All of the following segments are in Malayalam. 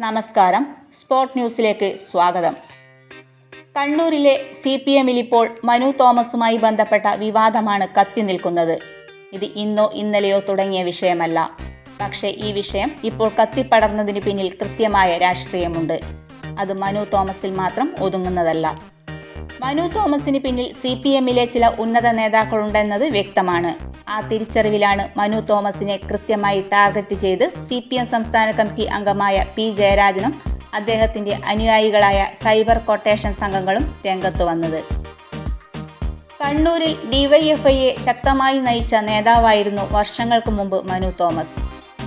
നമസ്കാരം. സ്പോർട്ട് ന്യൂസിലേക്ക് സ്വാഗതം. കണ്ണൂരിലെ സി പി എമ്മിൽ ഇപ്പോൾ മനു തോമസുമായി ബന്ധപ്പെട്ട വിവാദമാണ് കത്തി നിൽക്കുന്നത്. ഇത് ഇന്നോ ഇന്നലെയോ തുടങ്ങിയ വിഷയമല്ല. പക്ഷേ ഈ വിഷയം ഇപ്പോൾ കത്തിപ്പടർന്നതിന് പിന്നിൽ കൃത്യമായ രാഷ്ട്രീയമുണ്ട്. അത് മനു തോമസിൽ മാത്രം ഒതുങ്ങുന്നതല്ല. മനു തോമസിന് പിന്നിൽ സി പി എമ്മിലെ ചില ഉന്നത നേതാക്കളുണ്ടെന്നത് വ്യക്തമാണ്. ആ തിരിച്ചറിവിലാണ് മനു തോമസിനെ കൃത്യമായി ടാർഗറ്റ് ചെയ്ത് സി പി എം സംസ്ഥാന കമ്മിറ്റി അംഗമായ പി ജയരാജനും അദ്ദേഹത്തിന്റെ അനുയായികളായ സൈബർ കൊട്ടേഷൻ സംഘങ്ങളും രംഗത്തു വന്നത്. കണ്ണൂരിൽ ഡിവൈഎഫ്ഐയെ ശക്തമായി നയിച്ച നേതാവായിരുന്നു വർഷങ്ങൾക്ക് മുമ്പ് മനു തോമസ്.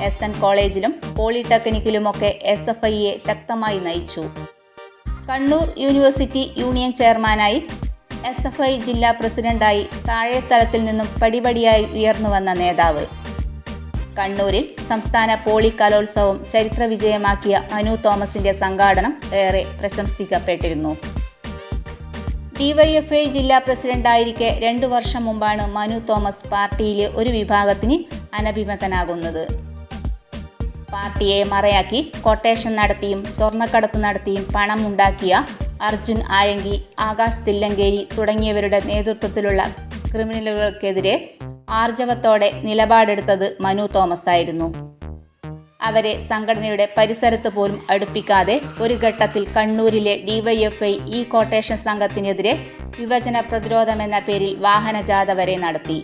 എസ് എൻ കോളേജിലും പോളിടെക്നിക്കിലുമൊക്കെ എസ് എഫ് ഐയെ ശക്തമായി നയിച്ചു. കണ്ണൂർ യൂണിവേഴ്സിറ്റി യൂണിയൻ ചെയർമാനായി എസ് എഫ് ഐ ജില്ലാ പ്രസിഡന്റായി താഴെത്തലത്തിൽ നിന്നും പടിപടിയായി ഉയർന്നു വന്ന നേതാവ്. കണ്ണൂരിൽ സംസ്ഥാന പോളി കലോത്സവം ചരിത്ര വിജയമാക്കിയ മനു തോമസിന്റെ സംഘാടനം ഏറെ പ്രശംസിക്കപ്പെട്ടിരുന്നു. ഡിവൈഎഫ്ഐ ജില്ലാ പ്രസിഡന്റായിരിക്കെ രണ്ടു വർഷം മുമ്പാണ് മനു തോമസ് പാർട്ടിയിലെ ഒരു വിഭാഗത്തിന് അനഭിമതനാകുന്നത്. പാർട്ടിയെ മറയാക്കി കൊട്ടേഷൻ നടത്തിയും സ്വർണക്കടത്ത് നടത്തിയും പണം ഉണ്ടാക്കിയ അർജുൻ ആയങ്കി ആകാശ് തില്ലങ്കേരി തുടങ്ങിയവരുടെ നേതൃത്വത്തിലുള്ള ക്രിമിനലുകൾക്കെതിരെ ആർജവത്തോടെ നിലപാടെടുത്തത് മനു തോമസ് ആയിരുന്നു. അവരെ സംഘടനയുടെ പരിസരത്ത് പോലും അടുപ്പിക്കാതെ ഒരു ഘട്ടത്തിൽ കണ്ണൂരിലെ ഡിവൈഎഫ്ഐ ഈ കോട്ടേഷൻ സംഘത്തിനെതിരെ വിഭജന പ്രതിരോധമെന്ന പേരിൽ വാഹനജാഥ വരെ നടത്തി.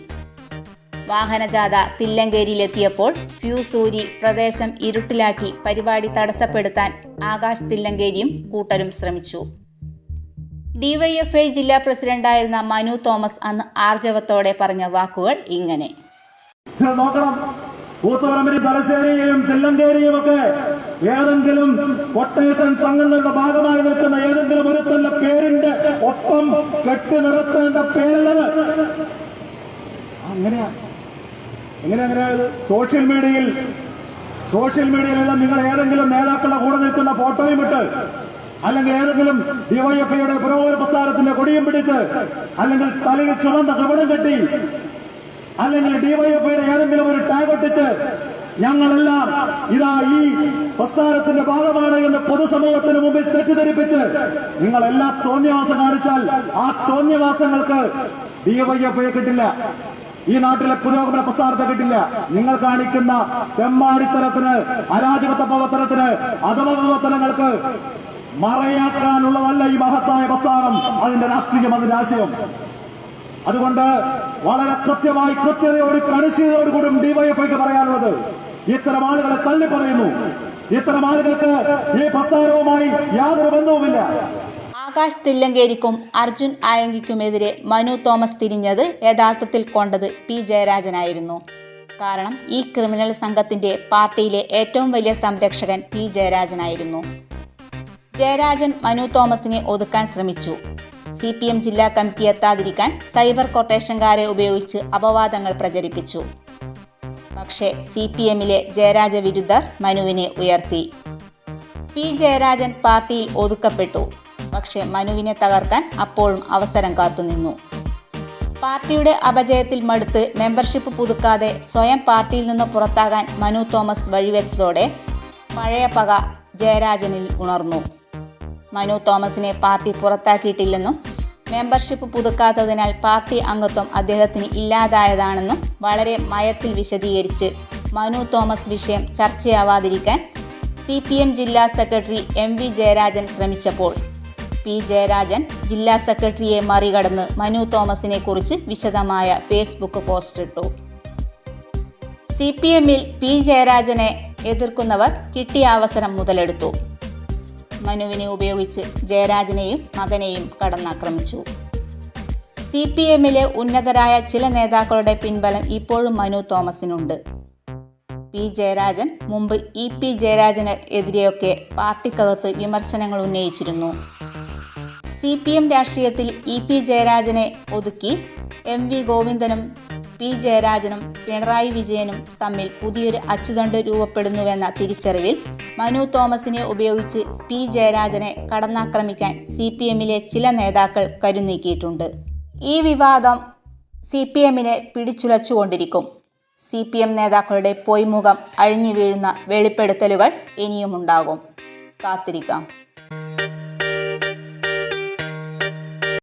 വാഹനജാഥ തില്ലങ്കേരിയിലെത്തിയപ്പോൾ ഫ്യൂസൂരി പ്രദേശം ഇരുട്ടിലാക്കി പരിപാടി തടസ്സപ്പെടുത്താൻ ആകാശ് തില്ലങ്കേരിയും കൂട്ടരും ശ്രമിച്ചു. ഡിവൈഎഫ്ഐ ജില്ലാ പ്രസിഡന്റായിരുന്ന മനു തോമസ് അന്ന് ആർജവത്തോടെ പറഞ്ഞ വാക്കുകൾ ഇങ്ങനെ. നോക്കണം. കൂത്തുപറമ്പിലും തലശ്ശേരിയെയും തില്ലങ്കേരിയും ഒക്കെ ഏതെങ്കിലും കൊട്ടേഷൻ സംഘങ്ങളുടെ ഭാഗമായി നിൽക്കുന്ന ഏതെങ്കിലും ഒരുത്തന്റെ പേരിന്റെ ഒപ്പം കെട്ടി നിർത്തേണ്ട പേരുള്ളത് അങ്ങനെയാ. എങ്ങനെ അങ്ങനെയായത് സോഷ്യൽ മീഡിയയിൽ സോഷ്യൽ മീഡിയയിലെല്ലാം നിങ്ങൾ ഏതെങ്കിലും നേതാക്കളുടെ കൂടെ നിൽക്കുന്ന ഫോട്ടോയും ഇട്ട് അല്ലെങ്കിൽ ഏതെങ്കിലും ഡിവൈഎഫ്ഐയുടെ പുരോഗമന പ്രസ്ഥാനത്തിന്റെ കൊടിയും പിടിച്ച് അല്ലെങ്കിൽ തലയിൽ ചുമന്ന കവടം കെട്ടി അല്ലെങ്കിൽ ഡിവൈഎഫ്ഐയുടെ ഏതെങ്കിലും ഒരു ടാഗ് ഒട്ടിച്ച് ഞങ്ങളെല്ലാം ഇതാ ഈ പ്രസ്ഥാനത്തിന്റെ ഭാഗമാണ് എന്ന് പൊതുസമൂഹത്തിന് മുമ്പിൽ തെറ്റിദ്ധരിപ്പിച്ച് നിങ്ങൾ എല്ലാ തോന്നിയവാസം കാണിച്ചാൽ ആ തോന്നിയവാസങ്ങൾക്ക് ഡിവൈഎഫ്ഐ കിട്ടില്ല. ഈ നാട്ടിലെ പുരോഗമന പ്രസ്ഥാനത്തെ കിട്ടില്ല നിങ്ങൾ കാണിക്കുന്ന തെമ്മാടിത്തരത്തിന് അരാജകത്വ പ്രവർത്തനത്തിന് അധമപ്രവർത്തനങ്ങൾക്ക് മറയാക്കാനുള്ളതല്ല ഈ മഹത്തായ പ്രസ്ഥാനം. അതിന്റെ രാഷ്ട്രീയം അതിന്റെ ആശയം. അതുകൊണ്ട് വളരെ കൃത്യമായി കൃത്യതയോട് കണിശയോടുകൂടും ഡിവൈഎഫ്ഐക്ക് പറയാനുള്ളത്. ഇത്തരം ആളുകളെ തള്ളി പറയുന്നു ഇത്തരം ആളുകൾക്ക് ഈ പ്രസ്ഥാനവുമായി യാതൊരു ബന്ധവുമില്ല. ആകാശ് തില്ലങ്കേരിക്കും അർജുൻ ആയങ്കിക്കുമെതിരെ മനു തോമസ് തിരിഞ്ഞത് യഥാർത്ഥത്തിൽ കൊണ്ടത് പി ജയരാജനായിരുന്നു. കാരണം ഈ ക്രിമിനൽ സംഘത്തിന്റെ പാർട്ടിയിലെ ഏറ്റവും വലിയ സംരക്ഷകൻ പി ജയരാജനായിരുന്നു. ജയരാജൻ മനു തോമസിനെ ഒതുക്കാൻ ശ്രമിച്ചു. സി പി എം ജില്ലാ കമ്മിറ്റി എത്താതിരിക്കാൻ സൈബർ കൊട്ടേഷൻകാരെ ഉപയോഗിച്ച് അപവാദങ്ങൾ പ്രചരിപ്പിച്ചു. പക്ഷേ സി പി എമ്മിലെ ജയരാജ വിരുദ്ധർ മനുവിനെ ഉയർത്തി. പി ജയരാജൻ പാർട്ടിയിൽ ഒതുക്കപ്പെട്ടു. പക്ഷേ മനുവിനെ തകർക്കാൻ അപ്പോഴും അവസരം കാത്തുനിന്നു. പാർട്ടിയുടെ അപജയത്തിൽ മടുത്ത് മെമ്പർഷിപ്പ് പുതുക്കാതെ സ്വയം പാർട്ടിയിൽ നിന്ന് പുറത്താകാൻ മനു തോമസ് വഴിവെച്ചതോടെ പഴയ പക ജയരാജനിൽ ഉണർന്നു. മനു തോമസിനെ പാർട്ടി പുറത്താക്കിയിട്ടില്ലെന്നും മെമ്പർഷിപ്പ് പുതുക്കാത്തതിനാൽ പാർട്ടി അംഗത്വം അദ്ദേഹത്തിന് ഇല്ലാതായതാണെന്നും വളരെ മയത്തിൽ വിശദീകരിച്ച് മനു തോമസ് വിഷയം ചർച്ചയാവാതിരിക്കാൻ സി ജില്ലാ സെക്രട്ടറി എം വി ജയരാജൻ ശ്രമിച്ചപ്പോൾ പി ജയരാജൻ ജില്ലാ സെക്രട്ടറിയെ മറികടന്ന് മനു തോമസിനെ കുറിച്ച് വിശദമായ ഫേസ്ബുക്ക് പോസ്റ്റ് ഇട്ടു. സി പി എമ്മിൽ പി ജയരാജനെ എതിർക്കുന്നവർ കിട്ടിയ അവസരം മുതലെടുത്തു. മനുവിനെ ഉപയോഗിച്ച് ജയരാജനെയും മകനെയും കടന്നാക്രമിച്ചു. സി പി എമ്മിലെ ഉന്നതരായ ചില നേതാക്കളുടെ പിൻബലം ഇപ്പോഴും മനു തോമസിനുണ്ട്. പി ജയരാജൻ മുമ്പ് ഇ പി ജയരാജന് എതിരെയൊക്കെ പാർട്ടിക്കകത്ത് വിമർശനങ്ങൾ ഉന്നയിച്ചിരുന്നു. സി പി എം രാഷ്ട്രീയത്തിൽ ഇ പി ജയരാജനെ ഒതുക്കി എം വി ഗോവിന്ദനും പി ജയരാജനും പിണറായി വിജയനും തമ്മിൽ പുതിയൊരു അച്ചുതണ്ട് രൂപപ്പെടുന്നുവെന്ന തിരിച്ചറിവിൽ മനു തോമസിനെ ഉപയോഗിച്ച് പി ജയരാജനെ കടന്നാക്രമിക്കാൻ സി പി എമ്മിലെ ചില നേതാക്കൾ കരുനീക്കിയിട്ടുണ്ട്. ഈ വിവാദം സി പി എമ്മിനെ പിടിച്ചുലച്ചുകൊണ്ടിരിക്കും. സി പി എം നേതാക്കളുടെ പൊയ്മുഖം അഴിഞ്ഞു വീഴുന്ന വെളിപ്പെടുത്തലുകൾ ഇനിയുമുണ്ടാകും. കാത്തിരിക്കാം.